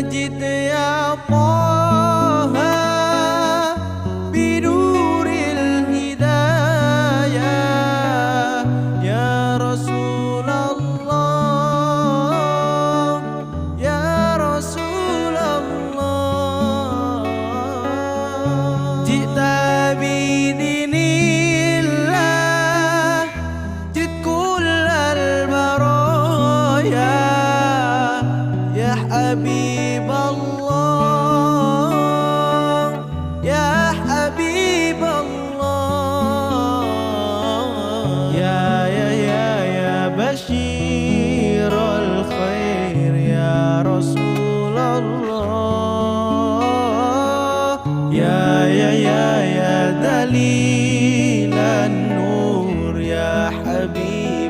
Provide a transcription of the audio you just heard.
جئت يا يا حبيب الله يا حبيب الله. يا يا يا يا بشير الخير يا رسول الله. يا يا يا يا دليل النور يا حبيب